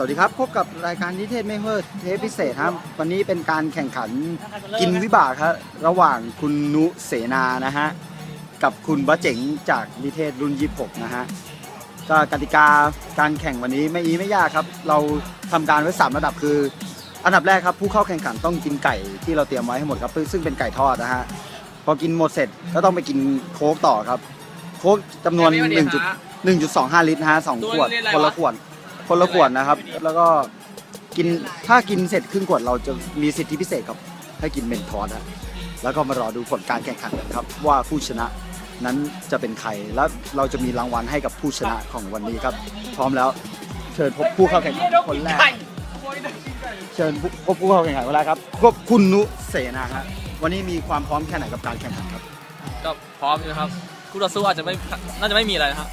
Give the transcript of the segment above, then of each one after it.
สวัสดีครับ พบกับรายการนิเทศไม่เฮิร์เทปพิเศษครับ วันนี้เป็นการแข่งขันกินวิบากครับระหว่างคุณนุเสนานะฮะ กับคุณบะเจ๋งจากนิเทศรุ่น 26 นะฮะก็กติกาการแข่งวันนี้ไม่อีไม่ยากครับ เราทำการไว้สามระดับคือ อันดับแรกครับ ผู้เข้าแข่งขันต้องกินไก่ที่เราเตรียมไว้ให้หมดครับ ซึ่งเป็นไก่ทอดนะฮะพอกินหมดเสร็จก็ต้องไปกินโค้กต่อครับ โค้กจำนวน1จุด1.25 ลิตรนะฮะสองขวดคนละขวด คนละขวดนะครับ แล้วก็กินถ้ากินเสร็จครึ่งขวดเราจะมีสิทธิพิเศษครับให้กินเมนทอสนะแล้วก็มารอดูผลการแข่งขันกันครับ ว่าผู้ชนะนั้นจะเป็นใครแล้วเราจะมีรางวัลให้กับผู้ชนะของวันนี้ครับ พร้อมแล้วเชิญพบผู้เข้าแข่งขันคนแรกเชิญพบผู้เข้าแข่งขันคนแรกครับพบคุณนุเสนาครับวันนี้มีความพร้อมแค่ไหนกับการแข่งขันครับ ก็พร้อมอยู่นะครับ คู่ต่อสู้อาจจะไม่น่าจะไม่มีอะไรนะครับ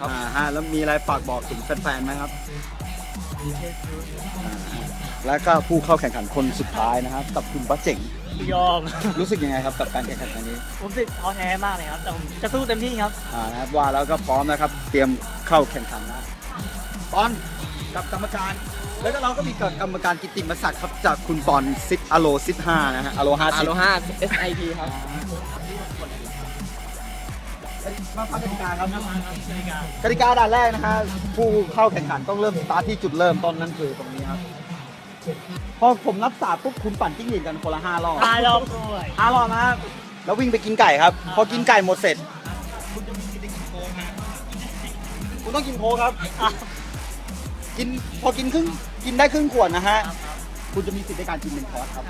ครับ อ่าฮะแล้วมีอะไรฝากบอกถึงแฟนๆไหมครับอ่าแล้วก็ผู้เข้าแข่งขันคนสุดท้ายนะครับกับคุณบัสเจ๋งยอม รู้สึกยังไงครับกับการแข่งขันครั้งนี้ผมรู้สึกท้อแท้มากเลยครับ แต่ผมจะสู้เต็มที่ครับ อ่านะครับว่าแล้วก็พร้อมนะครับ เตรียมเข้าแข่งขันนะปอนกับกรรมการ แล้วก็เราก็มีกับกรรมการกิตติมศักดิ์ครับจากคุณปอนซิดอโลซิดห้านะฮะอโลห้าอาซิดโลฮา SIP ครับ มาฟังกติกาครับกติกาด่านแรกนะฮะผู้เข้าแข่งขันต้องเริ่มสตาร์ทที่จุดเริ่มต้นนั่นคือตรงนี้ครับพอผมนับสามปุ๊บคุณปั่นจิ้งหรีดกันคนละห้ารอบตายรอบด้วยห้ารอบนะครับแล้ววิ่งไปกินไก่ครับ พอกินไก่หมดเสร็จ คุณจะมีสิทธิ์ได้กินโค้กฮะคุณต้องกินโค้กครับอะกินพอกินครึ่งกินได้ครึ่งขวดนะฮะคุณจะมีสิทธิ์ในการกินเป็นคอร์สครับ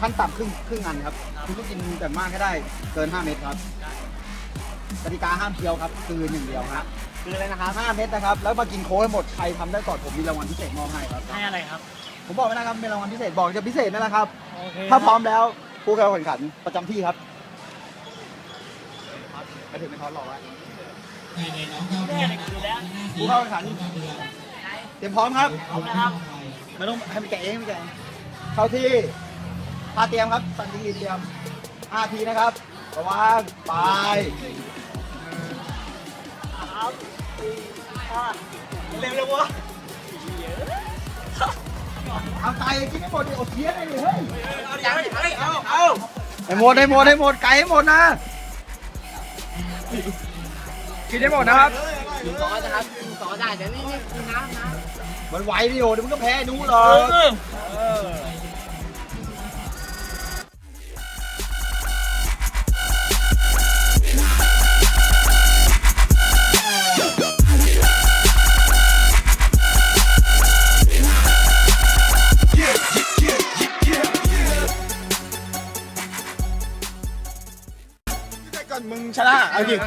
ขั้นต่ำครึ่งครึ่งอันครับ คุณต้องกินแต่มากให้ได้เกิน 5 เม็ดครับ กติกาห้ามเคี้ยวครับคือหนึ่งเดียวครับคืออะไรนะครับ5เม็ดนะครับแล้วมากินโค้กให้หมดใครทำได้ก่อนผมมีรางวัลพิเศษมอบให้ครับ ให้อะไรครับ ผมบอกไม่ได้ครับเป็นรางวัลพิเศษบอกจะพิเศษนั่นแหละครับ โอเคถ้าพร้อมแล้วผู้เข้าแข่งขันประจำที่ครับไปถึงไม่ทอดหรอกแล้วแน่เลยคือแล้วผู้เข้าแข่งขันเตรียมพร้อมครับเอานะครับไม่ต้องให้มันแกะเองไม่แกะเองเข้าที่พาเตรียมครับสันติเตรียมห้าทีนะครับระวังไปสามสี่ห้า เร็วเร็ววะเอาไก่กินให้หมดดิเอาเทียนให้ดิเฮ้ยเอาอย่างนี้เอาเอาให้หมดให้หมดให้หมดไก่ให้หมดนะกินให้หมดนะครับซอสนะครับซอสได้เดี๋ยวนี่นี่กินน้ำนะมันไหวดิโอเดี๋ยวมันก็แพ้หนูหรอก เอาจริง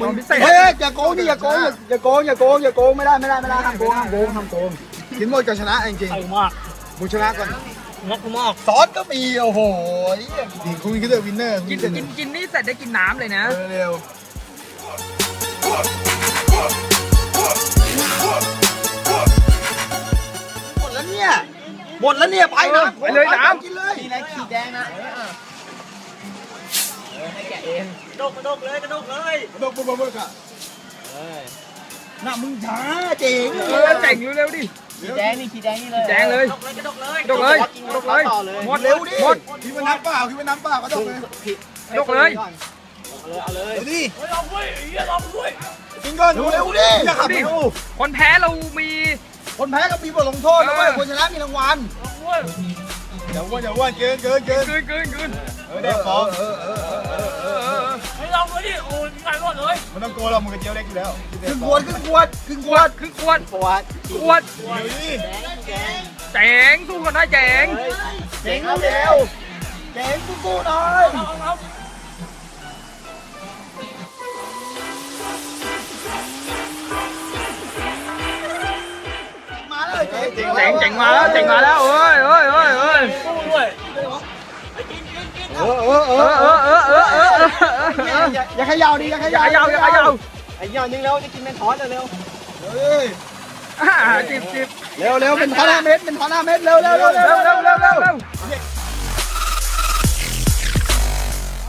มึงพิเศษเฮ้ยอย่าโกงดิอย่าโกงอย่าโกงอย่าโกงอย่าโกงไม่ได้ไม่ได้ไม่ได้ห้ามโกงห้ามโกงห้ามโกงกินหมดก่อนชนะจริงไอ้มากๆมึงชนะก่อนงอกมากซอสก็มีโอ้โหดีคุณคือเดอะวินเนอร์กินกินกินนี่เสร็จได้กินน้ำเลยนะเร็วหมดแล้วเนี่ยหมดแล้วเนี่ยไปนะไปเลยน้ำกินเลยมีอะไรขีดแดงนะ กระดกกระดกเลยกระดกเลยๆบอกบอกบอกอะน่ะมึงช้าเจ๋งเออเจ๋งเร็วๆดิขีดแดงนี่ขีดแดงนี่เลยแจงเลยกระดกเลยกระดกเลยดกเลยดกเลยหมดเร็วดิหมดคิดว่าน้ำเปล่าคิดว่าน้ำเปล่าก็ต้องเลยดกเลยเอาเลยเดี๋ยวดิเฮ้ยเอาด้วยไอ้เหี้ยเอาด้วยกินก่อนเร็วดิอย่าขับดิเร็วคนแพ้เรามีคนแพ้ก็มีบทลงโทษนะเว้ยคนชนะมีรางวัลเอาด้วยอย่าอ้วนอย่าอ้วนเกินเกินเกินเกินเกินเกินเออเด็กฟองเออเออเออเออเออเอ อให้เราด้วยดิ โอ้ยง่ายหมดเลยมันต้องโกนเรามึงกระเจียวเล็กอยู่แล้วครึ่งขวดครึ่งขวดครึ่งขขววดดครึ่งขวดปวดขวดเดี๋ยวดิแจงสู้กันได้แจงเจ๋งเร็วเจ๋งสู้ๆหน่อยเอาเอามาเลยเจ๋งแจงแจงมาแล้วแจงมาแล้วเอ้ยเอ้ยเอ้ยเอ้ยสู้ด้วย เออเออเอเอออเอเอออเออเออเออเอออย่าอย่าขยาวดิอย่าขาวอย่ายขยาวอย่าขยาวไอ้ยอดนึงแล้วจะกินเป็นทอสเร็วเฮ้ยอ่าจิบจิบเร็วเร็วเป็นพันห้าเมตรเป็นพันห้าเมตรเร็วเร็วเร็วเร็วเร็วเร็วเร็วเร็ว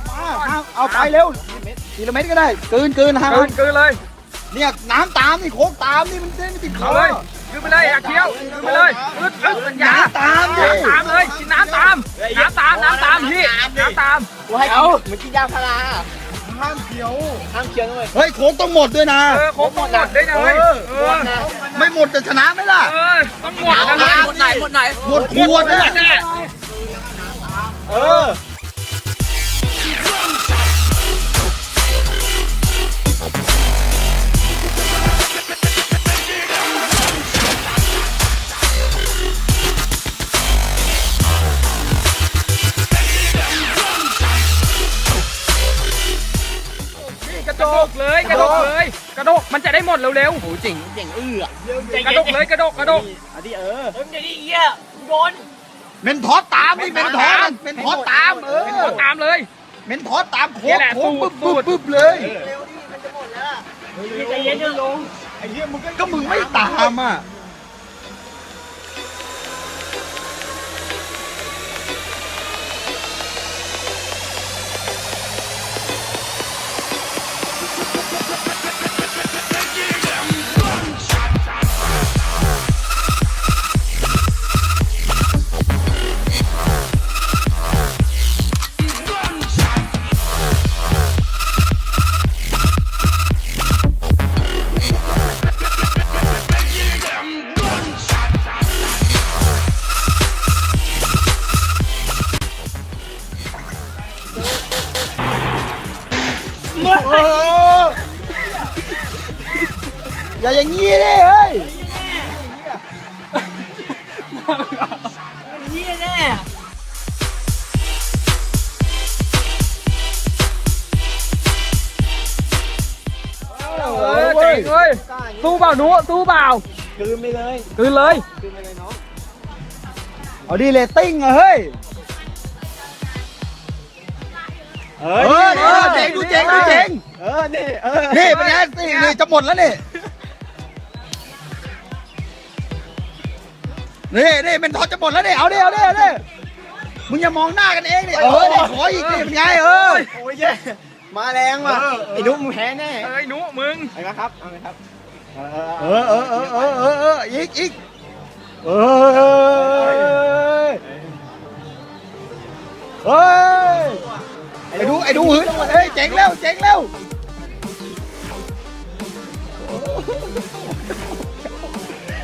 มาเอาไปเร็วทีลเม็ดก็ได้กืนกลืนห้าเกินเกินเลยเนี่ยน้ำตามนี่โคกตามนี่มันเส้นติดเอาเลย คืนไปเลยอยากเคี้ยวคืนไปเลยอึดอึดสัญญาตามดิน้ำตามเลยกินน้ำตามน้ำตามน้ำตามพี่น้ำตามกูให้กินเหมือนกินยาพาราห้ามเขียวห้ามเคี้ยวด้วยเฮ้ยโค้งต้องหมดด้วยนะเออครบหมดได้นะเว้ยเออไม่หมดจะชนะไหมล่ะเออต้องหมดนะเว้ยหมดไหนหมดไหนหมดขวดนะแน่เออ ด้หมดเร็วโอ้เจ๋งเจ๋งเอื้อๆกระโดกเลยกระโดกกระโดกอันนี้เออเฮ้ยเดี๋ยวนี้เอี้ยโดนเมนทอสตามนี่เมนทอสเมนทอสตามเออเป็นคนตามเลยเมนทอสตามโค้นี่งแหละโค้งสูปึ๊ตบรปึ๊บปึ๊บเลยเร็วดิมันจะหมดแล้วใจเย็นเดี๋ยวลงไอ้เหี้ยมึงก็ก็มึงไม่ตามอะ อย่าอย่างงี้ดิเฮ้ยนี่แน่เออเจ๋งเว้ยสู้เปล่าหนูสู้เปล่าคืนไปเลยคืนเลยคืนไปเลยน้องเอาดีเรตติ้งอะเฮ้ยเอเออเออเจ๋งดูเจ๋งดูเจ๋งเออนี่เออนี่เป็นไงนี่นี่จะหมดแล้วนี่ นี่นี่เป็นทอสจะหมดแล้วนี่เอาดิเอาดิเอาดิมึงอย่ามองหน้ากันเองดิเออนี่ขออีกนี่เป็นไงเออโอ้ยเย้มาแรงว่ะไอ้นุ๊กมึงแพ้แน่เอ้ยหนูมึงไอ้นะครับเอาเลยครับเออเออเออเออเออเอออีกอีกเออเฮ้ยไอ้ดูไอ้ดูหืนเฮ้ยเจ๋งแล้วเจ๋งแล้ว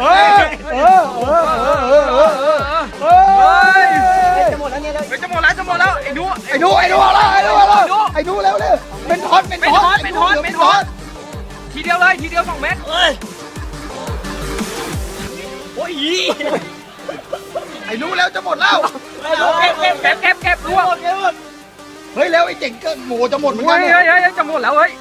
เฮ้ยเออเออเออเออเออเออเฮ้ยจะหมดแล้วเนี่ยเลยเฮ้ยจะหมดแล้วจะหมดแล้วไอ้หนูไอ้ดูไอ้ดูเอาละไอ้ดูเอาละไอ้ดูเร็วเร็วเป็นทอนเป็นทอนเป็นทอนเป็นทอนทีเดียวเลยทีเดียวสองเม็ดเอ้ยโอ้ยไอ้ดูแล้วจะหมดแล้วเก็บเก็บเก็บเก็บเก็บรวมเฮ้ยแล้วไอ้เจ๋งก็โหจะหมดเหมือนเฮ้กันยเนี่ยเฮ้ยเฮ้ยจะหมดแล้วเฮ้ย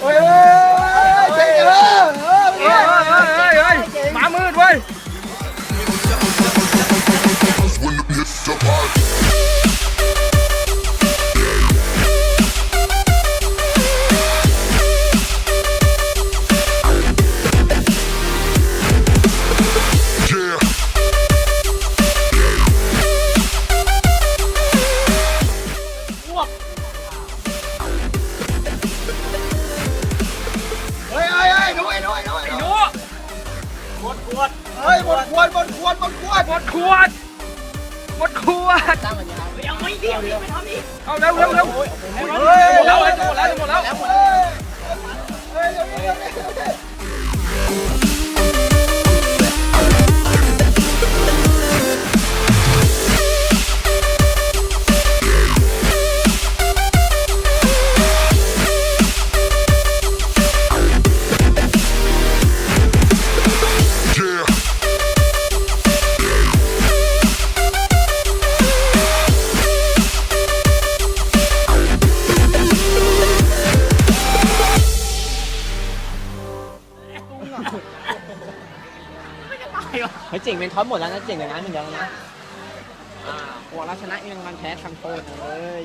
เฮ้ย เฮ้ยเจ๋งเออเออ ช็อปหมดแล้วนะเจ๋งอย่างนั้นเหมือนกันนะอ่าหัวเราชนะยังมันแพ้ทำโทษเลย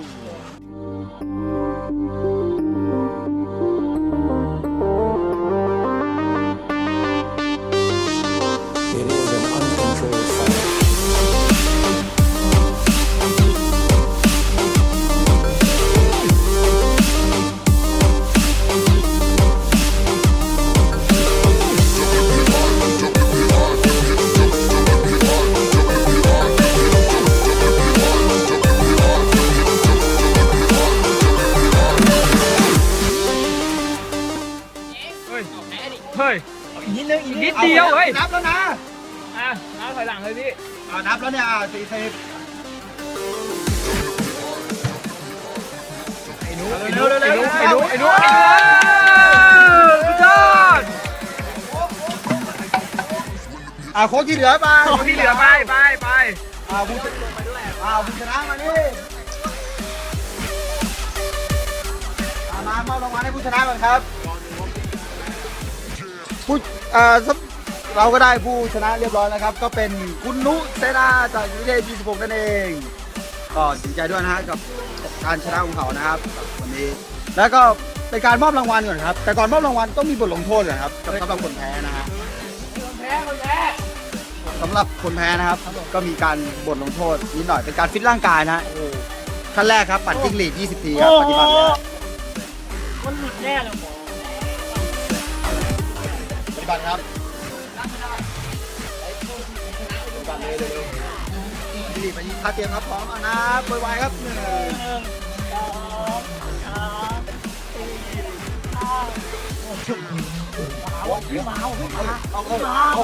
ไอ้หนูเร็วเร็วเร็วไอ้หนูไอ้หนูเร็ไอ้วหนูสุดยอดอ่าโค้ชที่เหลือไปที่เหลือไปไปไปอ่าผู้ชนะอ่าผู้ชนะมานี่อ่ามามอบรางวัลให้ผู้ชนะก่อนครับผู้อ่าสำเราก็ได้ผู้ชนะเรียบร้อยแล้วครับ ก็เป็นคุณนุเซนาจากวิทยา26นั่นเองก็ดีใจด้วยนะฮะกับการชนะของเขานะครับวั นนี้ แล้วก็เป็นการมอบรางวัลก่อนครับ แต่ก่อนมอบรางวัลต้องมีบทลงโทษก่อนครับสำหรับคนแพ้นะฮะสำหรับคนแพ้นะครับ ก็มีการบทลงโทษนิดหน่อยเป็นการฟิตร่างกายนะฮะขั้นแรกครับปัดจิ้งหรีด20 ทีครับปฏิบัติเลยครับมันหลุดแน่เลยหมอปฏิบัติครับปฏิบัติเลยเร็วๆรีบไปยิงท่าเตรียมครับพร้อมเอานะไวๆครับหนึ่ง ห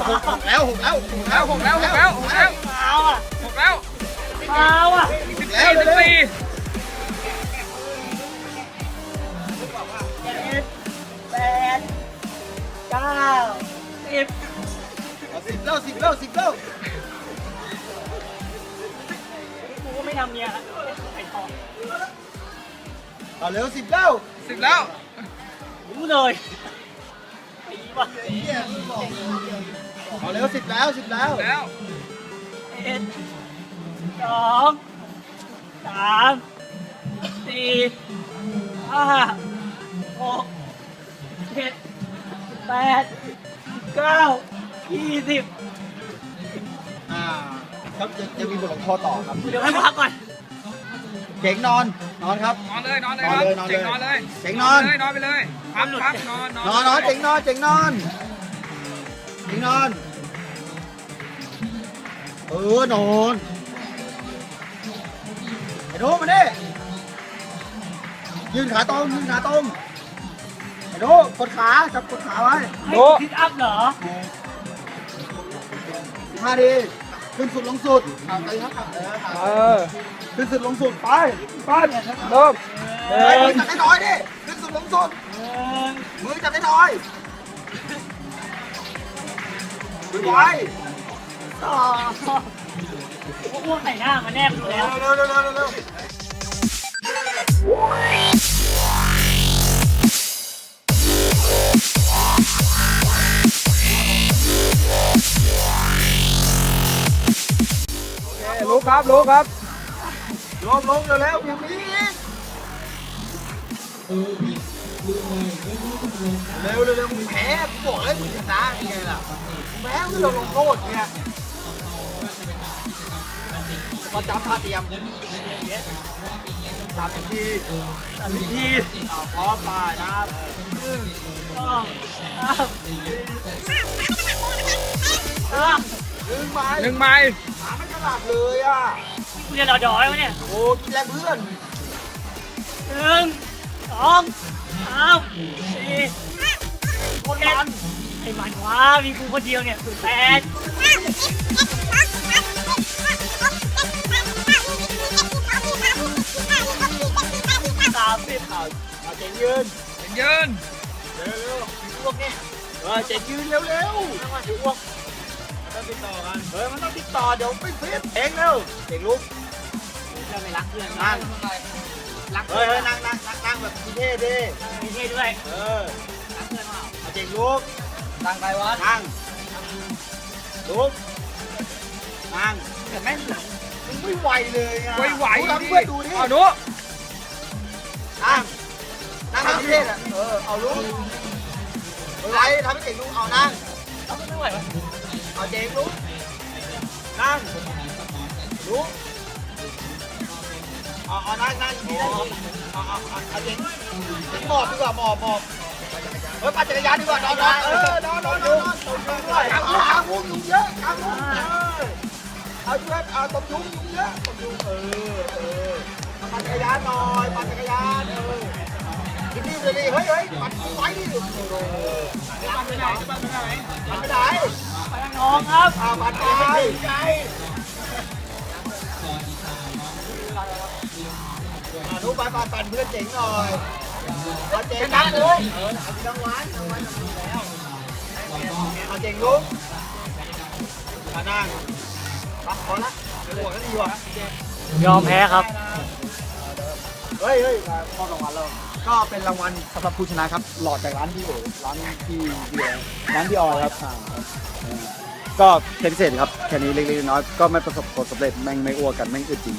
กแล้วหกแล้วหกแล้วหกแล้วหกแล้วหกแล้วเอาอะหกแล้วเอาอะสิบแล้วสิบเร็วสี่แปดเก้าสิบแล้วสิบแล้วสิบแล้วกูก็ไม่ทำเนี่ยไอ้ทองเอาเร็วสิบแล้วสิบแล้ว เลยไอ้วะเอาเร็วสิบแล้วสิบแล้วแล้วเอ็ดสองสามสี่ห้าหกเจ็ดแปดเก้ายี่สิบอ่าครับจะจะมีบทลงโทษต่อครับ เดี๋ยวให้พักก่อน เก่งนอน นอนครับ นอนเลยนอนเลยครับนอนเลยเจ๋งนอนเลยเจ๋งนอน เลยนอนไปเลยพักพักนอนนอนนอนเจ๋งนอนเจ๋งนอนเจ๋งนอน เออนอนไอ้โดมาดิยืนขาตรงยืนขาตรงไอ้โดกดขาจับกดขาไว้ให้คิดอัพเหรอมาดี ขึ้นสุดลงสุดเอาไปครับเออขึ้นสุดลงสุดไปไปเริ่มเฮ้ยมือจับได้น้อยดิขึ้นสุดลงสุดมือจับได้น้อยมือไว้ต่อพวกอ้วกใส่หน้ามาแนบอยู่แล้วเร็วเร็วเร็วเร็ว ลุกครับลุกครับลงลงเร็วเร็วอย่างนี้เร็วเร็วเร็วมึงแพ้กูบอกเลยมึงชนะยังไงล่ะมึงแพ้มึงโดนลงโทษเนี่ยก็จับท่าเตรียมสามสิบทีสามสิบทีอ่าพร้อมไปนะครับต้องอ้าวอ้าวหนึ่งไม้หนึ่งไม้ หาไม่ฉลาดเลยอะกูจะรอดอยวะเนี่ยโอ้กินแรงเพื่อนหนึ่งสองสามสี่คนมันไอ้มันว้ามีกูคนเดียวเนี่ยสุดแปดสามสิบเอาเอาเจ๋งยืนยืนเร็วเร็วพวกเนี่ยเออเจ๋งยืนเร็วเร็วไม่ว่าจะอ้วก ต้องติดต่อกันเฮ้ยมันต้องติดต่อเดี๋ยวไม่ฟิตเองเร็วเจ๋งลุกเราไม่รักเพื่อนนั่งรักเฮ้ยเฮ้ยนั่งนั่งนั่งนั่งแบบเท่ๆดิมีเท่ด้วยเออรักเพื่อนเปล่าเอาเจ๋งลุกดังไปวะนั่งลุกนั่งแต่แม่งหลังมึงไม่ไหวเลยอะไวไหวดูหลังเพื่อนดูดิเอาหนูนั่งนั่งทำเท่ๆอะเออเอาลุกไว้ทำให้เจ๋งลุกเอานั่งเราไม่ไหววะ เอาเจ๋งลุกนั่งลุกเอาเอานั่งนั่งดีนะเอาเอาเอาเอาเจ๋งเจ๋งหมอบดีกว่าหมอบหมอบเฮ้ยปั่นจักรยานดีกว่านอนนอนเออนอนนอนนอนนอนด้วยเอาเอาเอาวงยุงเยอะเอาวงเออเอาช่วยเอาตบยุงยุงเยอะตบยุงเออเออปั่นจักรยานหน่อยปั่นจักรยานเออนี่เลยดิเฮ้ยเฮ้ยปัดไฟดิปัดไปไหนปัดไปไหนปัดไปไหน ไปน้องครับอ่าปัดไปใจอ่านุ๊กไปปัดปัดเพื่อนเจ๋งหน่อยเอาเจ๋งนะนุ๊กเออรางวัลรางวัลมีแล้วเอาเจ๋งนุ๊กมานั่งปัดพอละหัวก็ดีว่ะยอมแพ้ครับ เฮ้ยเฮ้ยมอบรางวัลแล้วก็เป็นรางวัลสำหรับผู้ชนะครับ หลอดจากร้านพี่โอร้านพี่เบียร์ร้านพี่ออยครับ ก็เทปพิเศษครับแค่นี้เล็กๆน้อยๆก็ไม่ประสบผลสำเร็จแม่งไม่อ้วกกันแม่งอึดจริง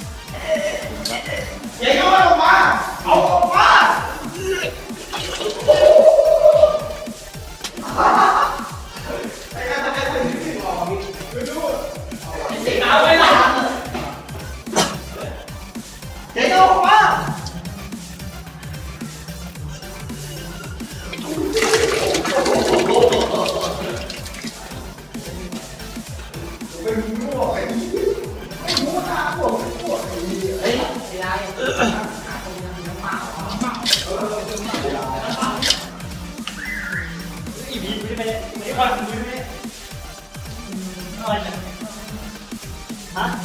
ไ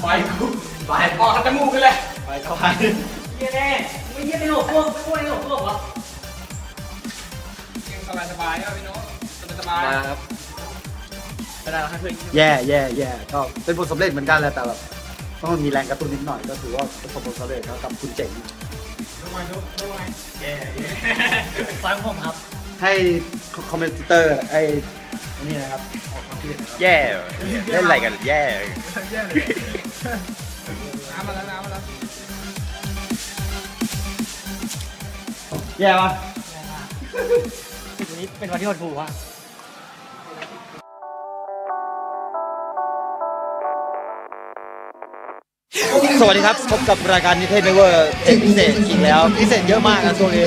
ปกูไปออกกระจมูกกันเลยไปเข้ไปเยี่ยแน่ไม่เยี่ยเป็นหลบพวกพวกในหลบพวกเหรอเกมสบายสบายครับพี่น้องสบายสบายครับไม่ได้แล้วครับเพื่แย่แย่แย่ก็เป็นผลสำเร็จเหมือนกันแหละแต่แบบต้องมีแรงกระตุ้นนิดหน่อยก็ถือว่าประสบผลสำเร็จแล้วกับคุณเจ๋ง รู้ไหมรู้ไหมแย่แย่ฟังผมครับ ให้คอมเมนเตอร์ไอ้นี่นะครับออกความคิดเห็นนะครับแย่เล่นอะไรกันแย่แย่ปะวันนี้เป็นวันที่หดหู่ฮะสวัสดีครับพบกับรายการนิเทศเมเวอร์เทปพิเศษอีกแล้วพิเศษเยอะมากนะช่วงนี้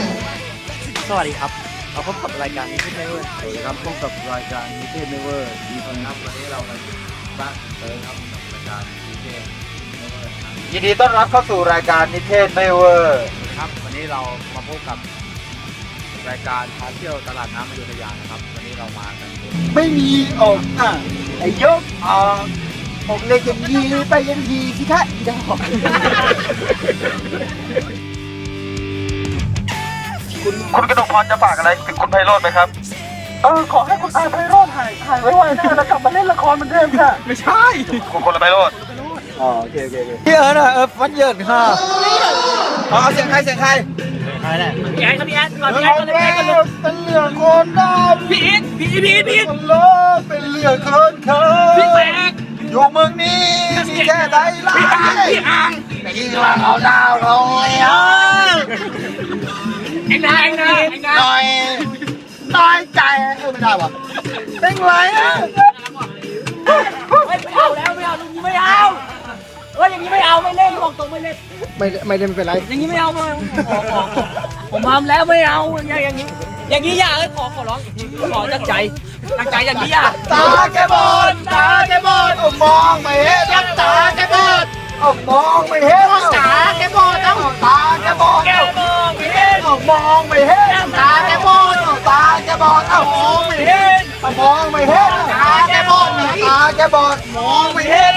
สวัสดีครับ เราพบกับรายการนี้ที่ไม่เว้ยสวัสดีครับพบกับรายการนิเทศเมเวอร์ดีคนครับวันนี้เรามาบ้านเติมครับกับรายการนิเทศยินดีต้อนรับเข้าสู่รายการนิเทศเมเวอร์ครับวันนี้เรามาพบกับรายการพาเที่ยวตลาดน้ำอยุธยานะครับ วันนี้เรามากันไม่มีอกอะไอ้ยกออกอกเล็กอย่างนี้ไปอยังทีสิคะอีดอก คุณกระดกพรจะฝากอะไรถึงคุณไพโรจน์ไหมครับ เออขอให้คุณอาไพโรธหายหายไวๆนะแล้วกลับมาเล่นละครเหมือนเดิมค่ะไม่ใช่คุณคนละไพโรจน์อ๋อโอเคโอเคโอเคพี่เอิร์ธอะเออฟันเหยินค่ะเอาเอาเสียงใครเสียงใครพี่แอนครับพี่แอนก่อนพี่แอนก่อนพี่แอนก่อนลูกเป็นเหลืองคนดำพี่อีทพี่อีทพี่อีทพี่อีทโลกเป็นเหลืองคนเคยพี่แตกอยู่เมืองนี้มีแค่ใดร้ายพี่อ่างยิงว่าเขาดาวเขาเลี้ยเอ็ งนะเอ็งนะเอ็งนะหน่อยน้อยใจเออไม่ได้วะเป็นไรอะไม่เอาแล้วไม่เอาลุงนี้ไม่เอาเฮ้ยอย่างนี้ไม่เอาไม่เล่นบอกตรงไม่เล่นไม่ไม่ได้ไม่เป็นไรอย่างนี้ไม่เอาไม่เอาขอขอผมทำแล้วไม่เอาอย่างอย่างนี้ อย่างนี้อย่าเอ้ยขอขอร้องอีกทีขอจากใจจากใจอย่างนี้อย่าตาแกบอดตาแกบอดเอามองไม่เห็นน้ำตาแกบอดเอามองไม่เห็นตาแกบอดเอาตาแกบอดแก้เอาว มองไม่เห็นเอามองไม่เห็นตาแกบอดเอาตาแกบอดเอามองไม่เห็นเอามองไม่เห็นตาแกบอดตาแกบอดมองไม่เห็น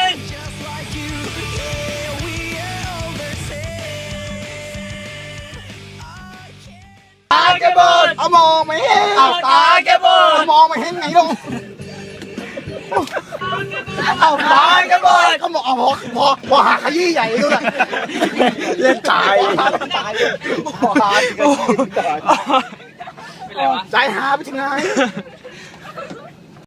ตาแกบอดเอามองไม่เห็นเอาตาแกบอดเอามองไม่เห็นไงลูก เอาตาแกบอดเขาบอกเอาพอพอพอหาขยี้ใหญ่ด้วยนะเล่นตายตายพอหาขยี้ตายเป็นไรวะใจหาไปถึงไหน